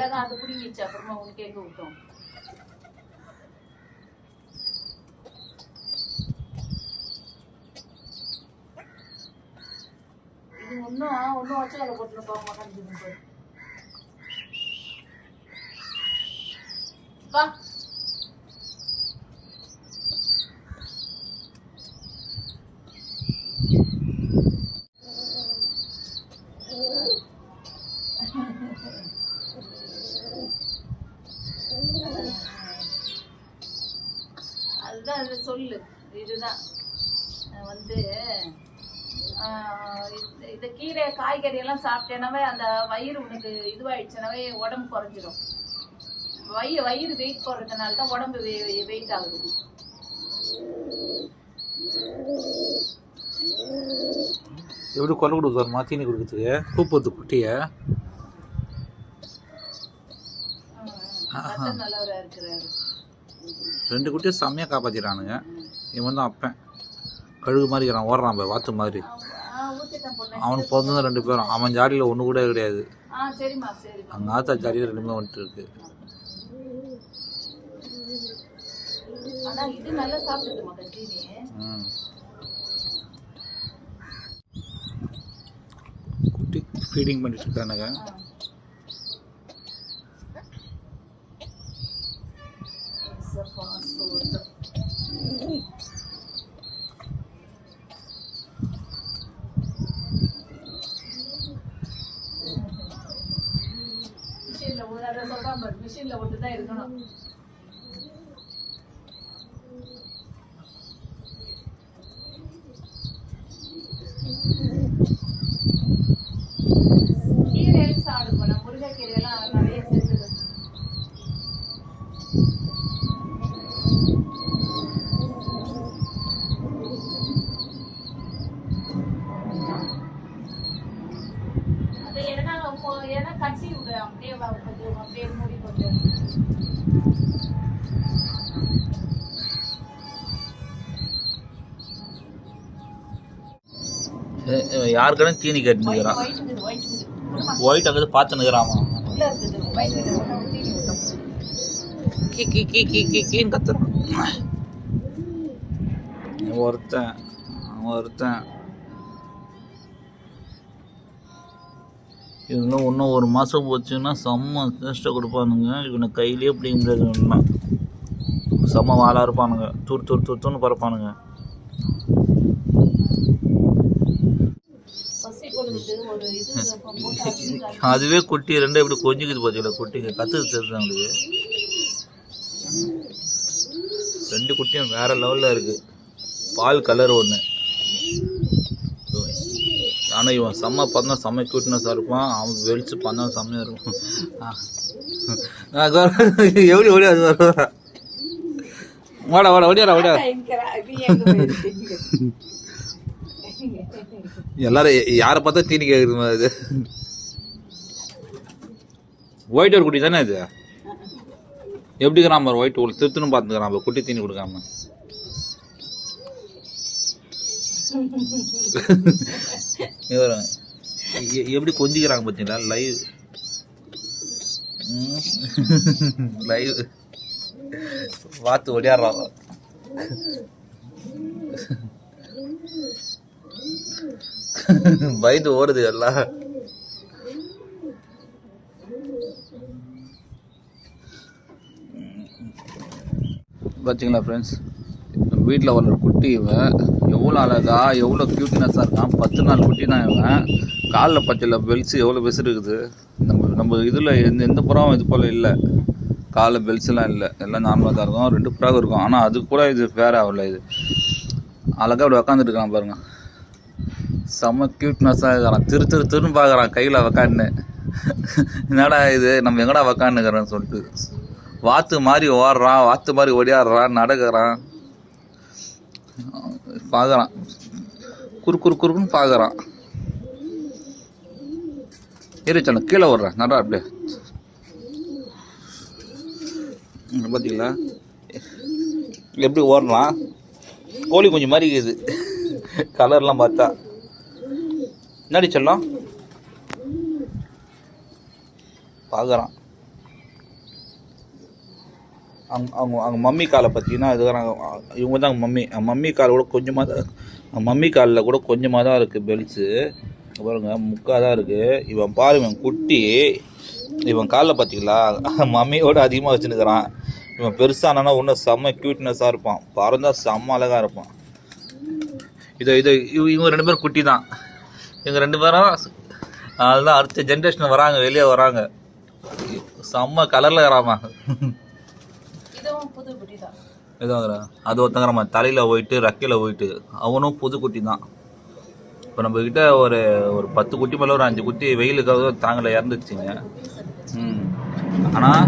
எல்லாம் தான் அது பிடிங்கிச்சு அப்புறமா உனக்கு எங்க விட்டோம் இது ஒன்றும் ஒன்றும் வச்சு அதில் போட்டு போக மாட்டேங்குது. வா. அதுதான் அது சொல்லு. இதுதான். வந்து இந்த- கீரை காய்கறி எல்லாம் சாப்பிட்டேனாவே அந்த வயிறு உனக்கு இதுவாயிடுச்சுனாவே உடம்பு குறைஞ்சிரும். வயிறு வயிறு வெயிட் போடுறதுனால தான் உடம்பு வெயிட் ஆகுது. எப்படி கொலை கொடுக்குறமா தீனி கொடுக்குறதுக்கு? கூப்பத்து குட்டியை. கத்த நல்லவரா இருக்கிறாரு. ரெண்டு குட்டியை செம்மையாக காப்பாற்றிடுறானுங்க இவன் தான் அப்பன். கழுகு மாதிரி இருக்கிறான் ஓடுறான் போய் வாத்து மாதிரி. அவன் அவனுக்கு பிறந்தது ரெண்டு பேரும். அவன் ஜாடியில் ஒன்று கூட கிடையாது. அந்த ஆத்தா ஜாடியில் ரெண்டுமே வந்துட்டு இருக்கு. ம். குட்டி ஃபீடிங் பண்ணிட்டு இருக்கானுங்க மிஷின்ல ஒரு மிஷின்ல ஒட்டு தான் இருக்கணும். கீரை எல்லாம் முருங்கைக்கீரை எல்லாம் நிறைய செஞ்சு அது ஏன்னா இப்போ- ஏன்னா கட்டி விடு அப்படியே வா- கொஞ்சம் அப்படியே மூடி போட்டு யாருக்கனே தீனி கட்டினுக்கிறான் ஒயிட் அங்கே பார்த்துனுக்கிறாமா கீ கீ கீ கீ கீ கீன்னு கத்துறான். ஒருத்தன் ஒருத்தன். இவனும் இன்னும் ஒரு மாதம் போச்சுன்னா செம்ம கஷ்டம் கொடுப்பானுங்க. இவனை கையிலேயே பிடிக்க முடியாது செம்ம வாழா இருப்பானுங்க. தூர் தூர் தூர் தூர்னு பறப்பானுங்க பசி கொடுக்குது ஒரு இது போட்டு அடிச்சுட்டாங்க. அதுவே குட்டி ரெண்டும் இப்படி கொஞ்சிக்குது பார்த்தீங்களா குட்டிங்க? கற்றுக்கு தெரியுது அவங்களுக்கு ரெண்டு குட்டியும் வேற லெவலில் இருக்கு. பால் கலர் ஒன்று ஆனால் இவன் செம்ம பண்ணா செம்ம கியூட்னஸாக இருப்பான். அவன் வெளிச்சு பண்ணா செம்மையாக இருக்கும். எப்படி ஓடி அது வர வாடா வாடா ஓடியாடா ஓடியா இருக்கிறா, நீ எங்க போயிருக்கீங்க? எல்லாரும் யாரை பார்த்தா தீனி கேட்குது மாதிரி ஒயிட் ஒரு குட்டி தானே இது எப்படி கிராம ஒயிட் ஒரு திருத்தணும் பார்த்துக்கிறான் குட்டி தீனி கொடுக்காம எப்படி கொஞ்சிக்கிறாங்க பார்த்தீங்களா? லைவ் லைவ் வாத்து ஒடியாடுறான் பயந்து ஓடுது எல்லாம் பார்த்தீங்களா ஃப்ரெண்ட்ஸ் வீட்டில் வளர்ற குட்டி இவன் எவ்வளோ அழகா எவ்வளோ க்யூட்னஸாக இருக்கான். பத்து நாள் குட்டி தான் இவன். காலில் பச்சையில் பெல்ஸ் எவ்வளோ பெருசு இருக்குது நம்ம நம்ம இதில் எந்த எந்த புறாவும் இது போல் இல்லை. காலில் பெல்ஸ்லாம் இல்லை. எல்லாம் நார்மலாக தான் இருக்கும். ரெண்டு புறாவும் இருக்கும். ஆனால் அது கூட இது ஃபேர் ஆகல இது. அழகாக அப்படி உக்காந்துட்டு இருக்கான் பாருங்கள் செம்ம க்யூட்னஸாக இருக்கிறான். திரு திரு திருன்னு பார்க்குறான். கையில் உக்கான்னு என்னடா இது? நம்ம எங்கடா உக்காந்துக்கிறோன்னு சொல்லிட்டு. வாத்து மாதிரி ஓடுறான். வாத்து மாதிரி ஓடியாடுறான் நடக்கிறான். பார்க்குறான். குறு குறு குறுக்குன்னு பார்க்குறான். இரு கீழே ஓடுறான் நடா அப்படியே. பார்த்தீங்களா எப்படி ஓடுறான்? கோழி குஞ்சு மாதிரி இருக்குது. கலர்லாம் பார்த்தா. என்னடி சொல்லும்? பார்க்குறான் அவங்க அவங்க அவங்க மம்மி காலை பார்த்தீங்கன்னா இதுக்கான இவங்க தான் மம்மி. மம்மி கால் கூட கொஞ்சமாக தான் மம்மி காலில் கூட கொஞ்சமாக தான் இருக்குது பெல்ட்ஸு பாருங்க முக்கா தான் இருக்குது இவன் பாரு இவன் குட்டி. இவன் காலில் பார்த்தீங்களா மம்மியோட அதிகமாக வச்சுருக்கிறான் இவன் பெருசானா இன்னும் செம்ம க்யூட்னஸாக இருப்பான். பறந்தால் செம்ம அழகாக இருப்பான். இது இது இவ- இவங்க ரெண்டு பேரும் குட்டி தான் இவங்க ரெண்டு பேரும் அதுதான் அடுத்த ஜென்ரேஷன் வராங்க வெளியே வராங்க. செம்ம கலரில் வராமா இதுவும் புது குட்டி தான். ஏதோ அது ஒருத்தங்கிறமா தலையில் போயிட்டு ரெக்கையில் போயிட்டு அவனும் புது குட்டி தான். இப்போ நம்மக்கிட்ட ஒரு ஒரு பத்து குட்டி மேலே ஒரு அஞ்சு குட்டி வெயிலுக்காக தாங்கல இறந்துச்சுங்க ம். ஆனால்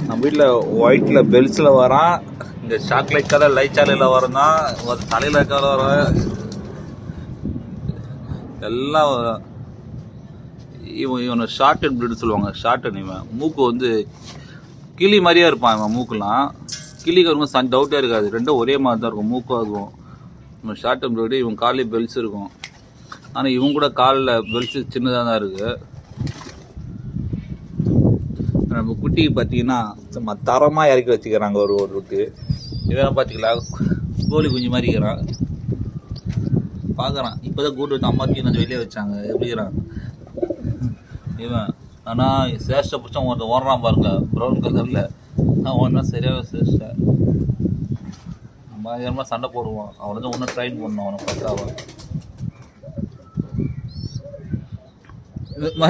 நம்ம வீட்டில் ஒயிட்டில் பெல்ஸில் வரான் இந்த சாக்லேட் கலர் லைட் சாலையில் வரும் தான் ஒரு தலையில் கலர் வர எல்லாம் இவன் இவனை ஷார்ட் அண்ட் பிரிட் சொல்லுவாங்க. ஷார்ட் அண்ட் இவன். மூக்கு வந்து கிளி மாதிரியே இருப்பான் இவன் மூக்குலாம். கிளிக்கு இருக்கும் சன் டவுட்டே இருக்காது. ரெண்டும் ஒரே மாதிரி தான் இருக்கும். மூக்கும் இருக்கும். இவன் ஷார்ட் அண்ட் பிரிட் இவன் காலையில் பெல்ஸ் இருக்கும். ஆனால் இவன் கூட காலில் பெல்ஸ் சின்னதாக தான் இருக்குது நம்ம குட்டிக்கு பார்த்தீங்கன்னா சும்மா தரமாக இறக்கி வச்சுக்கிறாங்க ஒரு ஒரு விட்டு இவன் பார்த்தீங்களா கோழி குஞ்சு மாதிரி இருக்கிறான். பார்க்குறான் இப்போ தான் கூட்டு விட்டு அம்மாத்தையும் கொஞ்சம் வெளியே வச்சாங்க. எப்படிங்கிறான் இவன் ஆனால் சேஷ்ட பிடிச்சா ஒருத்தன் ஓடுறான் பாருங்க. ப்ரௌன் கலரில் நான் ஒன்றா சரியாக சேஷ்ட. பயங்கரமாக சண்டை போடுவான். அவனை தான் ஒன்றும் ட்ரைன் பண்ணணும். அவனை பக்காவா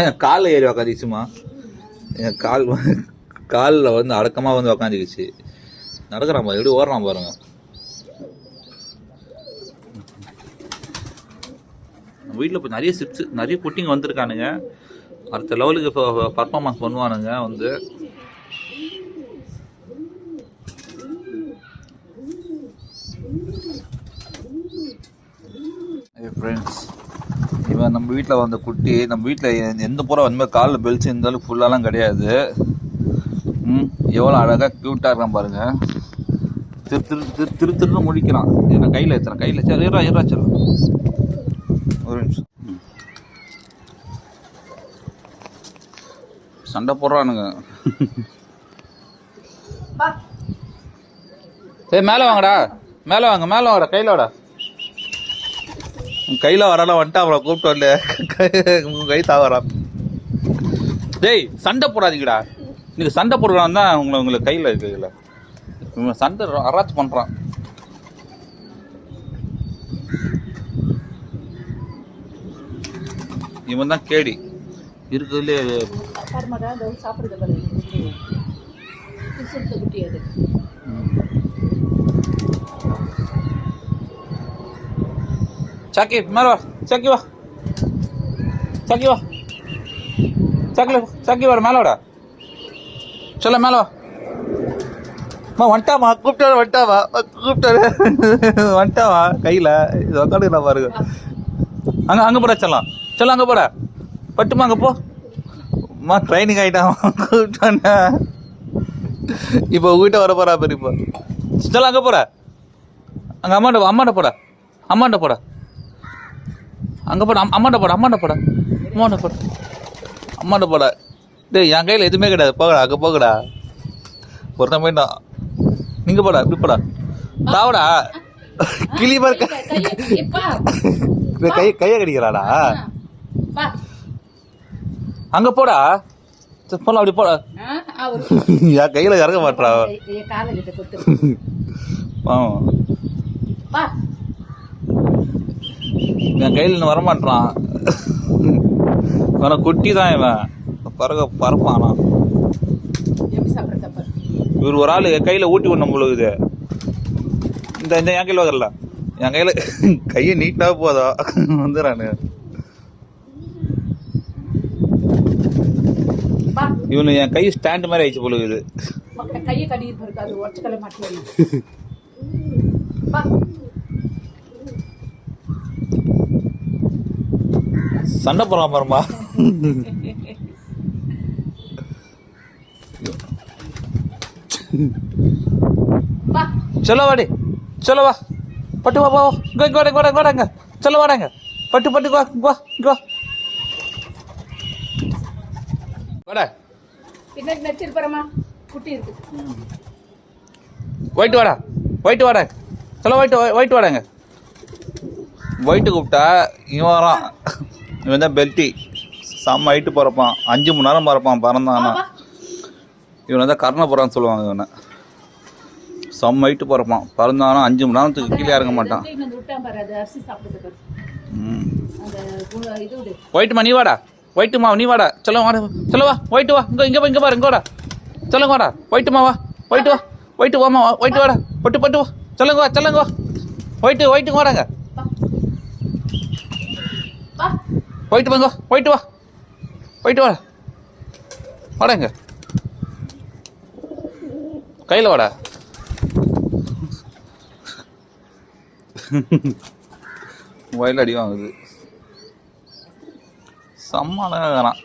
என் காலில் ஏறி உக்காந்துச்சுமா என் கால் காலில் வந்து அடக்கமாக வந்து உக்காந்துக்கிச்சு. நடக்கிறான் பாரு. எப்படி ஓடுறான் பாருங்க. வீட்டில் இப்போ நிறைய சிப்ஸ் நிறைய குட்டிங்க வந்திருக்கானுங்க. அடுத்த லெவலுக்கு இப்போ பர்ஃபார்மன்ஸ் பண்ணுவானுங்க வந்து. ஃப்ரெண்ட்ஸ் இவன் நம்ம வீட்டில் வந்த குட்டி நம்ம வீட்டில் எந்த பூரா வந்து காலில் பெல்ஸ் இருந்தாலும் ஃபுல்லாலாம் கிடையாது. ம் எவ்வளோ அழகாக க்யூட்டாக இருக்கான் பாருங்கள் திரு திரு திரு திரு திருன்னு முடிக்கிறான் என்ன கையில் ஏற்றுறான் கையில் சரி இருறா இருறா சொல்லுங்கள் ஒரு நிமிஷம் ம். சண்டை போடுறானுங்க. பா. சரி மேலே வாங்கடா. மேலே வாங்க மேலே வாங்கடா கையில் வாடா. கையில் வரான வந்துட்டு அவனை கூப்பிட்டு வந்து. உன் கை தாவறான் டேய் சண்டை போடாதீங்கடா. இன்னைக்கு சண்டை போடுறான் தான் உங்களை உங்களுக்கு கையில் இருக்குல்ல இவன் சண்டை அராச் பண்ணுறான் இவன் தான் கேடி. இருக்கிறதுலே பரமாடா இந்த சாப்பிடுறது பாரு சுத்த குட்டி அது. சாக்கி மேலே வா. சாக்கி வா. சாக்கி வா. சாக்கில சாக்கி வாடா மேலே வாடா. சொல்ல மேலே வா. அம்மா வந்துட்டாமா கூப்பிட்டாரு வந்துட்டாவா கூப்பிட்டாரு. வந்துட்டாவா கையில். இது உக்காந்து பாருங்க. அங்கே அங்கே போட சொல்லலாம் சொல்ல அங்கே போடா. பட்டுமா அங்கே போ. அம்மா ட்ரைனிங் ஆகிட்டான் கூப்பிட்டானே இப்போ உங்ககிட்ட வர போறா பெரிய இப்போ செல்லம் அங்கே போடா. அங்கே அம்மாண்ட அம்மாண்ட போடா. அம்மாண்ட போடா. அங்கே போட அம்- அம்மாண்ட போட அம்மாண்ட போட. அம்மாண்ட போட. அம்மாண்ட போட. டேய் என் கையில் எதுவுமே கிடையாது. போகடா அங்கே போகடா. ஒருத்தன் போயிட்டான். நீங்கள் போடா இப்படி போடா. தாவடா. கிளி பாரு கையை- கையை- எப்பா? கை கையை கடிக்கிறாடா. அங்கே போடா. போலாம் அப்படி போடா. என் கையில் இறங்க மாட்டா பாவம் பா என் கையில் இன்னும் வரமாட்டான் ஆனால் குட்டி தான் இவன் பறக்க பறப்பான். இவர் ஒரு ஆள் என் கையில் ஊட்டி விடணும் பொழுது இந்த இந்த என் கையில் வரல என் கையில் கையை நீட்டாக போதா வந்துடுறானு. இவனு என் கை ஸ்டாண்டு மாதிரி ஆயிடுச்சு பொழுது மக்கள் கையை கடிட்டு பாருங்க அது ஒட்டக்கலை மாட்டேன் சண்டை போடுறான் பாருமா பா. சொல்ல வாடி. சொல்ல வா. பட்டு வா இங்க வாடா, இங்க வாடாங்க சொல்ல வாடாங்க பட்டு பட்டு வா வா வா. வாடா. பின்னாடி நடிச்சிருப்பாரம்மா குட்டி இருக்கு. ஒயிட் வாடா. ஒயிட் வாடா. சொல்ல ஒயிட் ஒயிட் வாடாங்க. ஒயிட்டு கூப்பிட்டா இவன் வரான். இவன் தான் பெல்ட்டி. செம்ம ஹைட்டு பறப்பான். அஞ்சு மணி நேரம் பறப்பான். பறந்தானா. இவனை தான் கர்ணபுரான்னு சொல்லுவாங்க இவனை. செம்ம ஹைட்டு பறப்பான். பறந்தானா அஞ்சு மணி நேரத்துக்கு கீழே இறங்க மாட்டான். தூக்கிட்டு வந்து விட்டான் பாரு அது அரிசி சாப்பிடுறது ம். அந்த கு- இது. விடு. ஒயிட்டுமா நீ வாடா நீ வாடா. சொல்ல வாடா. சொல்ல வா. ஒயிட்டு வா. இங்கே இங்கே இங்கே பாரு இங்கே வாடா சொல்லுங்க வாடா. ஒயிட்டுமா வா ஒயிட்டு வா? ஒயிட்டு வாமா வா ஒயிட்டு வாடா. பட்டு பட்டு வா. சொல்லுங்க வா சொல்லுங்க வா. ஒயிட்டு ஒயிட்டு வாடாங்க. வா வா ஒயிட்டு வாங்க ஒயிட்டு வா. ஒயிட்டு வாடா. வாடாங்க கையில் வாடா. வயல் அடி வாங்குது. செம்ம இருக்கிறான்.